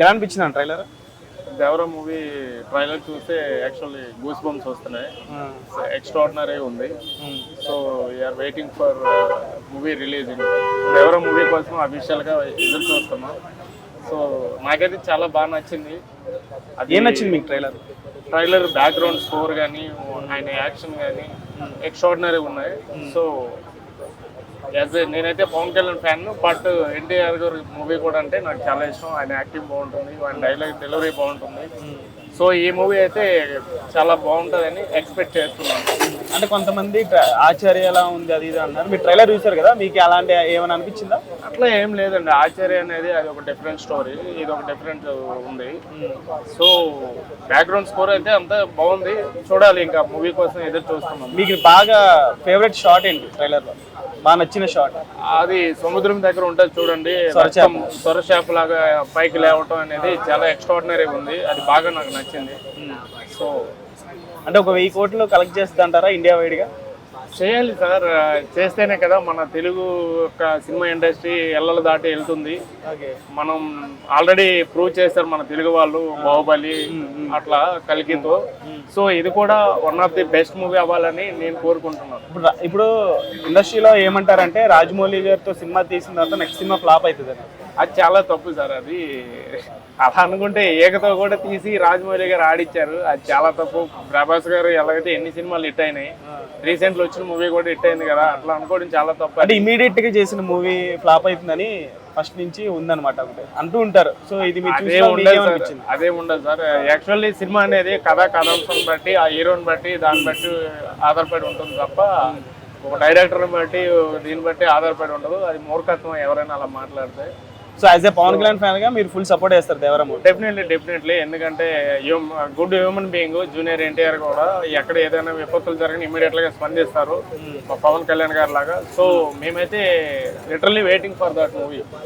ఎలా అనిపించింది trailer? Devara movie trailer చూస్తే యాక్చువల్లీ గూస్ బంప్స్ వస్తున్నాయి ఎక్స్ట్రాడినరీ ఉంది. So we are waiting for movie releasing Devara movie కోసం అఫీషియల్గా ఎదురు చూస్తున్నాం సో నాకైతే చాలా బాగా నచ్చింది. ఏం నచ్చింది మీకు ట్రైలర్ ట్రైలర్ బ్యాక్గ్రౌండ్ స్కోర్ కానీ ఆయన యాక్షన్ కానీ ఎక్స్ట్రాడినరీ ఉన్నాయి. సో యాజ్ నేనైతే Pawan Kalyan fan but NTR గారి మూవీ కూడా అంటే నాకు చాలా ఇష్టం. ఆయన యాక్టింగ్ బాగుంటుంది ఆయన డైలాగ్ డెలివరీ బాగుంటుంది. సో ఈ మూవీ అయితే చాలా బాగుంటుందని ఎక్స్పెక్ట్ చేస్తున్నాను. అంటే కొంతమంది ఆచార్య ఎలా ఉంది అది ఇది అన్నారు మీరు ట్రైలర్ చూసారు కదా మీకు అలాంటి ఏమైనా అనిపించిందా? అట్లా ఏం లేదండి. ఆచార్య అనేది అది ఒక డిఫరెంట్ స్టోరీ ఇది ఒక డిఫరెంట్ ఉంది. సో బ్యాక్గ్రౌండ్ స్కోర్ అయితే అంతా బాగుంది. చూడాలి ఇంకా మూవీ కోసం ఎదురు చూస్తున్నాం మీకు బాగా ఫేవరెట్ షాట్ ఏంటి ట్రైలర్లో బాగా నచ్చిన షాట్. అది సముద్రం దగ్గర ఉంటుంది చూడండి. రక్తం సొరచేప లాగా పైకి లేవటం అనేది చాలా ఎక్స్ట్రాడినరీ ఉంది. అది బాగా నాకు నచ్చింది. సో అంటే ఒక వెయ్యి కోట్లు కలెక్ట్ చేస్తుంది అంటారా ఇండియా వైడ్గా చేయాలి సార్. చేస్తేనే కదా మన తెలుగు యొక్క సినిమా ఇండస్ట్రీ ఎల్లలు దాటి వెళ్తుంది. ఓకే. మనం ఆల్రెడీ ప్రూవ్ చేశారు మన తెలుగు వాళ్ళు బాహుబలి అట్లా కలిగితో సో ఇది కూడా one of the best movie అవ్వాలని నేను కోరుకుంటున్నాను. ఇప్పుడు ఇప్పుడు ఇండస్ట్రీలో ఏమంటారంటే రాజమౌళి గారితో సినిమా తీసిన తర్వాత నెక్స్ట్ సినిమా ఫ్లాప్ అవుతుంది అది చాలా తప్పు సార్ అది అలా అనుకుంటే ఏకతో కూడా తీసి రాజమౌళి గారు ఆడిచ్చారు. అది చాలా తప్పు. ప్రభాస్ గారు ఎలాగైతే ఎన్ని సినిమాలు హిట్ అయినాయి రీసెంట్లో వచ్చిన మూవీ కూడా హిట్ అయింది కదా అట్లా అనుకోవడం చాలా తప్పు. అంటే ఇమీడియట్గా చేసిన మూవీ ఫ్లాప్ అవుతుందని ఫస్ట్ నుంచి ఉందన్నమాట ఒకటి. అంటూ ఉంటారు. సో ఇది అదే ఉండదు అదే ఉండదు సార్. యాక్చువల్లీ సినిమా అనేది కథ కథాంశం బట్టి ఆ హీరోని బట్టి దాన్ని బట్టి ఆధారపడి ఉంటుంది తప్ప ఒక డైరెక్టర్ని బట్టి దీన్ని బట్టి ఆధారపడి ఉండదు. అది మూర్ఖత్వం ఎవరైనా అలా మాట్లాడితే. So as a Pawan Kalyan ఫ్యాన్గా మీరు ఫుల్ సపోర్ట్ చేస్తారు దేవరం డెఫినెట్లీ డెఫినెట్లీ ఎందుకంటే good human being junior NTR కూడా ఎక్కడ ఏదైనా విపత్తులు జరిగిన ఇమీడియట్గా స్పందిస్తారు. మా పవన్ కళ్యాణ్ గారు లాగా. సో మేమైతే literally waiting for that movie